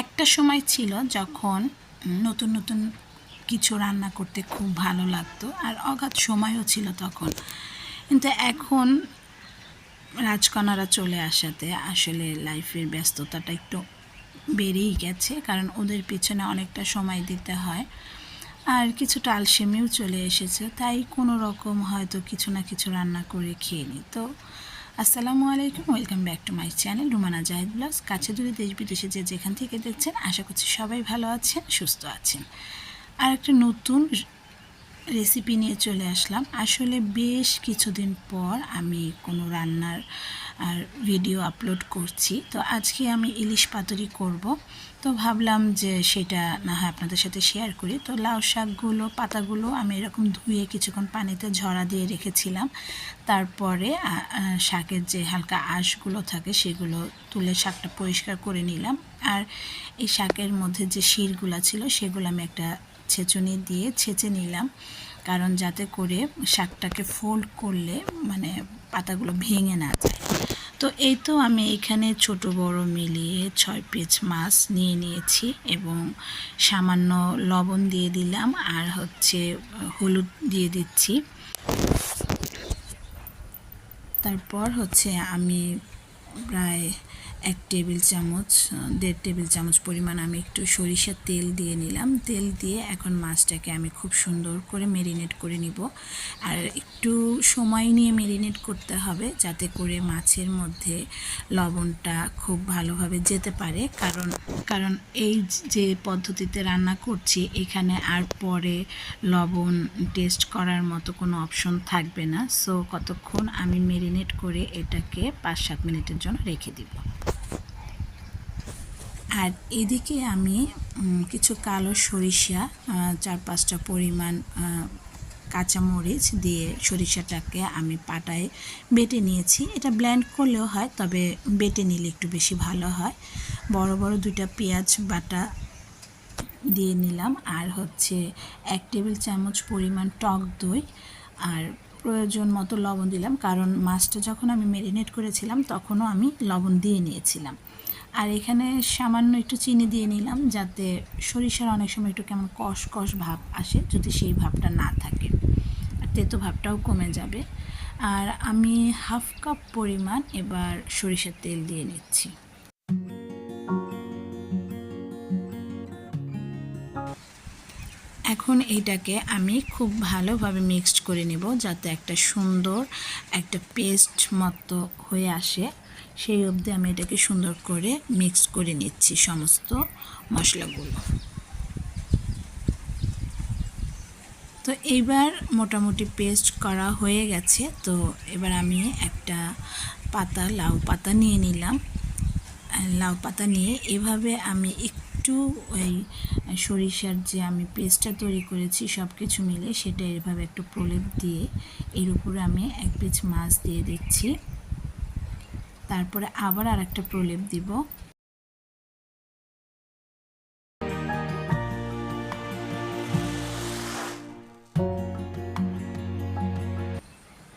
একটা সময় ছিল যখন নতুন নতুন কিছু রান্না করতে খুব ভালো লাগতো আর অগাধ সময়ও ছিল তখন। কিন্তু এখন রাজকনারা চলে আসাতে আসলে লাইফের ব্যস্ততাটা একটু বেড়েই গেছে, কারণ ওদের পিছনে অনেকটা সময় দিতে হয় আর কিছুটা আলসেমিও চলে এসেছে, তাই কোনো রকম হয়তো কিছু না কিছু রান্না করে খেয়ে নিই তো আসসালামু আলাইকুম, welcome back to my channel Rumana Jahed blogs, কাছে দূরে দেশ বিদেশে যে যেখান থেকে দেখছেন, আশা করছি সবাই ভালো আছেন, সুস্থ আছেন। আর একটা নতুন রেসিপি নিয়ে চলে আসলাম। আসলে বেশ কিছুদিন পর আমি কোনো রান্নার আর ভিডিও আপলোড করছি। তো আজকে আমি ইলিশ পাতুরি করব। তো ভাবলাম যে সেটা না হয় আপনাদের সাথে শেয়ার করি। তো লাউ শাকগুলো, পাতাগুলো আমি এরকম ধুয়ে কিছুক্ষণ পানিতে ঝরা দিয়ে রেখেছিলাম। তারপরে শাকের যে হালকা আঁশগুলো থাকে সেগুলো তুলে শাকটা পরিষ্কার করে নিলাম। আর এই শাকের মধ্যে যে শিরগুলো ছিল সেগুলো আমি একটা ছেঁচুনি দিয়ে ছেঁচে নিলাম। কারণ যাতে করে শাকটাকে ফোল্ড করলে মানে পাতাগুলো ভেঙে না যায়। তো এই তো আমি এখানে ছোট, বড় মিলিয়ে ছয় পিস মাছ নিয়ে নিয়েছি এবং সামান্য লবণ দিয়ে দিলাম আর হচ্ছে হলুদ দিয়ে দিচ্ছি। তারপর হচ্ছে আমি প্রায় এক টেবিল চামচ দেড় টেবিল চামচ পরিমাণ আমি একটু সরিষার তেল দিয়ে নিলাম। তেল দিয়ে এখন মাছটাকে আমি খুব সুন্দর করে মেরিনেট করে নিব। আর একটু সময় নিয়ে মেরিনেট করতে হবে যাতে করে মাছের মধ্যে লবণটা খুব ভালোভাবে যেতে পারে। কারণ কারণ এই যে পদ্ধতিতে রান্না করছি, এখানে আর পরে লবণ টেস্ট করার মতো কোনো অপশন থাকবে না। সো কতক্ষণ আমি মেরিনেট করে এটাকে পাঁচ সাত মিনিটের জন্য রেখে দিব। আর এদিকে আমি কিছু কালো সরিষা চার পাঁচটা পরিমাণ কাঁচামরিচ দিয়ে সরিষাটাকে আমি পাটায় বেটে নিয়েছি। এটা ব্ল্যান্ড করলেও হয়, তবে বেটে নিলে একটু বেশি ভালো হয়। বড় বড় দুইটা পেঁয়াজ বাটা দিয়ে নিলাম। আর হচ্ছে এক টেবিল চামচ পরিমাণ টক দই। আর প্রয়োজন মতো লবণ দিলাম, কারণ মাছটা যখন আমি মেরিনেট করেছিলাম, তখনও আমি লবণ দিয়ে নিয়েছিলাম। আর এখানে সামান্য একটু চিনি দিয়ে নিলাম যাতে সরিষার অনেক সময় একটু কেমন কষ কষ ভাব আসে যদি সেই ভাবটা না থাকে। আর তেতো ভাবটাও কমে যাবে। আর আমি হাফ কাপ পরিমাণ এবার সরিষার তেল দিয়ে নিচ্ছি। এখন এইটাকে আমি খুব ভালোভাবে মিক্সড করে নেব যাতে একটা সুন্দর একটা পেস্ট মতো হয়ে আসে। সেই অবধি আমি এটাকে সুন্দর করে মিক্স করে নিচ্ছি সমস্ত মশলাগুলো। তো এইবার মোটামুটি পেস্ট করা হয়ে গেছে। তো এবার আমি একটা পাতা, লাউ পাতা নিয়ে নিলাম। লাউ পাতা নিয়ে এভাবে আমি একটু ওই সরিষার যে আমি পেস্টটা তৈরি করেছি সব কিছু মিলে সেটা এভাবে একটু প্রলেপ দিয়ে এর উপরে আমি এক পিস মাছ দিয়ে দিচ্ছি। তারপরে আবার আর একটা প্রলেপ দিব।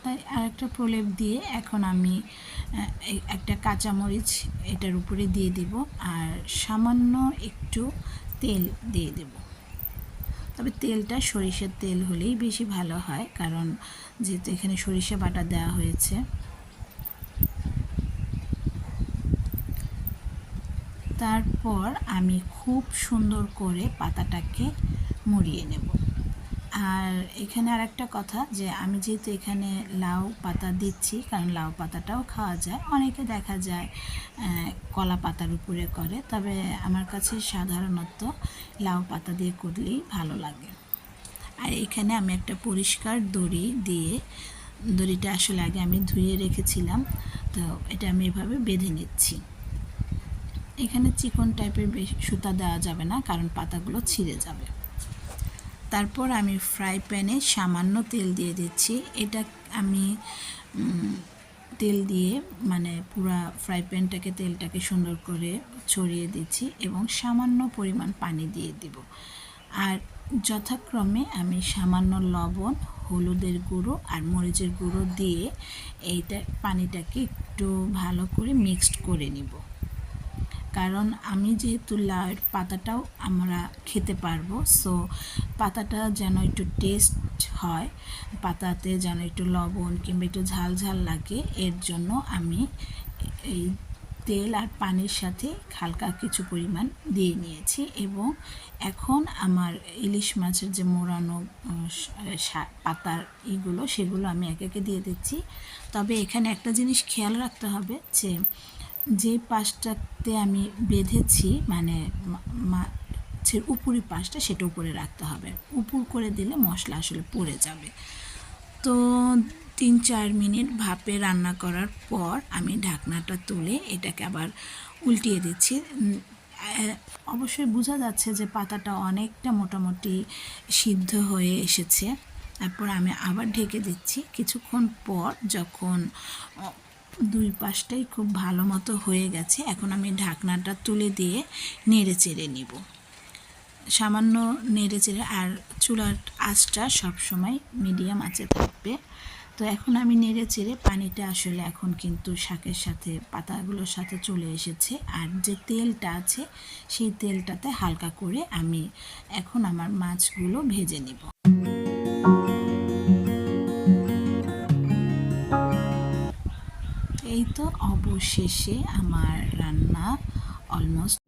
তাই আরেকটা প্রলেপ দিয়ে এখন আমি একটা কাঁচামরিচ এটার উপরে দিয়ে দিব আর সামান্য একটু তেল দিয়ে দেব। তবে তেলটা সরিষার তেল হলেই বেশি ভালো হয়, কারণ যেহেতু এখানে সরিষা বাটা দেওয়া হয়েছে। তারপর আমি খুব সুন্দর করে পাতাটাকে মুড়িয়ে নেব। আর এখানে আর একটা কথা যে আমি যেহেতু এখানে লাউ পাতা দিচ্ছি, কারণ লাউ পাতাটাও খাওয়া যায়, অনেকে দেখা যায় কলা পাতার উপরে করে, তবে আমার কাছে সাধারণত লাউ পাতা দিয়ে করলেই ভালো লাগে। আর এখানে আমি একটা পরিষ্কার দড়ি দিয়ে, দড়িটা আসলে আগে আমি ধুয়ে রেখেছিলাম, তো এটা আমি এভাবে বেঁধে নিচ্ছি। এখানে চিকন টাইপের সুতা দেওয়া যাবে না, কারণ পাতাগুলো ছিঁড়ে যাবে। তারপর আমি ফ্রাই প্যানে সামান্য তেল দিয়ে দিচ্ছি। এটা আমি তেল দিয়ে মানে পুরা ফ্রাই প্যানটাকে তেলটাকে সুন্দর করে ছড়িয়ে দিচ্ছি এবং সামান্য পরিমাণ পানি দিয়ে দিব। আর যথাক্রমে আমি সামান্য লবণ, হলুদের গুঁড়ো আর মরিচের গুঁড়ো দিয়ে এইটা পানিটাকে একটু ভালো করে মিক্সড করে নিব। কারণ আমি যেহেতু লাউয়ের পাতাটাও আমরা খেতে পারব সো পাতাটা যেন একটু টেস্ট হয়, পাতাতে যেন একটু লবণ কিংবা একটু ঝাল ঝাল লাগে, এর জন্য আমি এই তেল আর পানির সাথে হালকা কিছু পরিমাণ দিয়ে নিয়েছি এবং এখন আমার ইলিশ মাছের যে মোড়ানো পাতার ইগুলো, সেগুলো আমি একে একে দিয়ে দিচ্ছি। তবে এখানে একটা জিনিস খেয়াল রাখতে হবে যে যে পাশটাতে আমি বেঁধেছি মানে মাছের উপরি পাশটা সেটা উপরে রাখতে হবে। উপর করে দিলে মশলা আসলে পড়ে যাবে। তো তিন চার মিনিট ভাপে রান্না করার পর আমি ঢাকনাটা তুলে এটাকে আবার উল্টিয়ে দিচ্ছি। অবশ্যই বোঝা যাচ্ছে যে পাতাটা অনেকটা মোটামুটি সিদ্ধ হয়ে এসেছে। তারপর আমি আবার ঢেকে দিচ্ছি। কিছুক্ষণ পর যখন দুই পাশটাই খুব ভালো মতো হয়ে গেছে। এখন আমি ঢাকনাটা তুলে দিয়ে নেড়ে চেড়ে নিব। সামান্য নেড়ে চেড়ে আর চুলার আঁচটা সবসময় মিডিয়াম আঁচে থাকবে। তো এখন আমি নেড়ে চেড়ে পানিটা আসলে এখন কিন্তু শাকের সাথে, পাতাগুলোর সাথে চলে এসেছে। আর যে তেলটা আছে, সেই তেলটাতে হালকা করে আমি এখন আমার মাছগুলো ভেজে নিব। এই তো অবশেষে আমার রান্না অলমোস্ট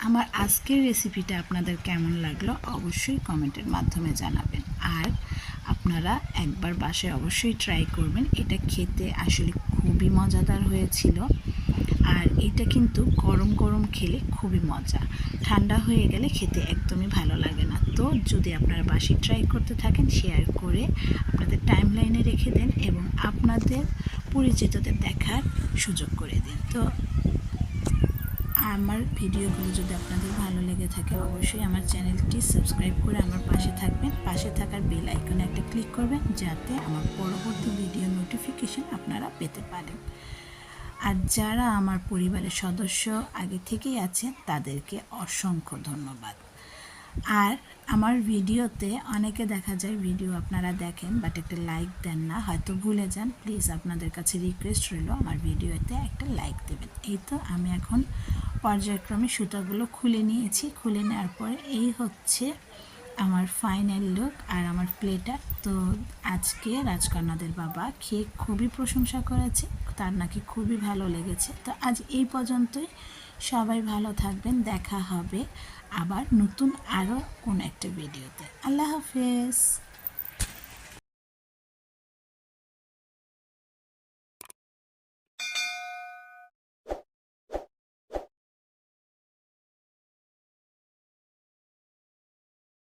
আমার আজকের রেসিপিটা আপনাদের কেমন লাগল অবশ্যই কমেন্টের মাধ্যমে জানাবেন। আর আপনারা একবার বাসায় অবশ্যই ট্রাই করবেন। এটা খেতে আসলে খুবই মজাদার হয়েছিল। আর এটা কিন্তু গরম গরম খেলে খুবই মজা। ঠান্ডা হয়ে গেলে খেতে একদমই ভালো লাগে না। তো যদি আপনারা বাসি ট্রাই করতে থাকেন শেয়ার করে আপনাদের টাইম লাইনে রেখে দেন এবং আপনাদের পরিচিতদের দেখার সুযোগ করে দিন। তো আমার ভিডিওগুলো যদি আপনাদের ভালো লেগে থাকে, অবশ্যই আমার চ্যানেলটি সাবস্ক্রাইব করে আমার পাশে থাকবেন। পাশে থাকার বেল আইকনে একটা ক্লিক করবেন, যাতে আমার পরবর্তী ভিডিও নোটিফিকেশন আপনারা পেতে পারেন। আর যারা আমার পরিবারের সদস্য আগে থেকেই আছেন, তাদেরকে অসংখ্য ধন্যবাদ। আর আমার ভিডিওতে অনেকে দেখা যায়, ভিডিও আপনারা দেখেন বাট একটা লাইক দেন না, হয়তো ভুলে যান। প্লিজ আপনাদের কাছে রিকোয়েস্ট রইল, আমার ভিডিওতে একটা লাইক দেবেন। এই তো আমি এখন পর্যায়ক্রমে সুতাগুলো খুলে নিয়েছি। খুলে নেওয়ার পরে এই হচ্ছে আমার ফাইনাল লুক আর আমার প্লেটার তো আজকে রাজকন্যাদের বাবা খেয়ে খুবই প্রশংসা করেছে, তার নাকি খুবই ভালো লেগেছে। তো আজ এই পর্যন্তই, সবাই ভালো থাকবেন, দেখা হবে আবার নতুন আরও কোন একটা ভিডিওতে আল্লাহ হাফেজ।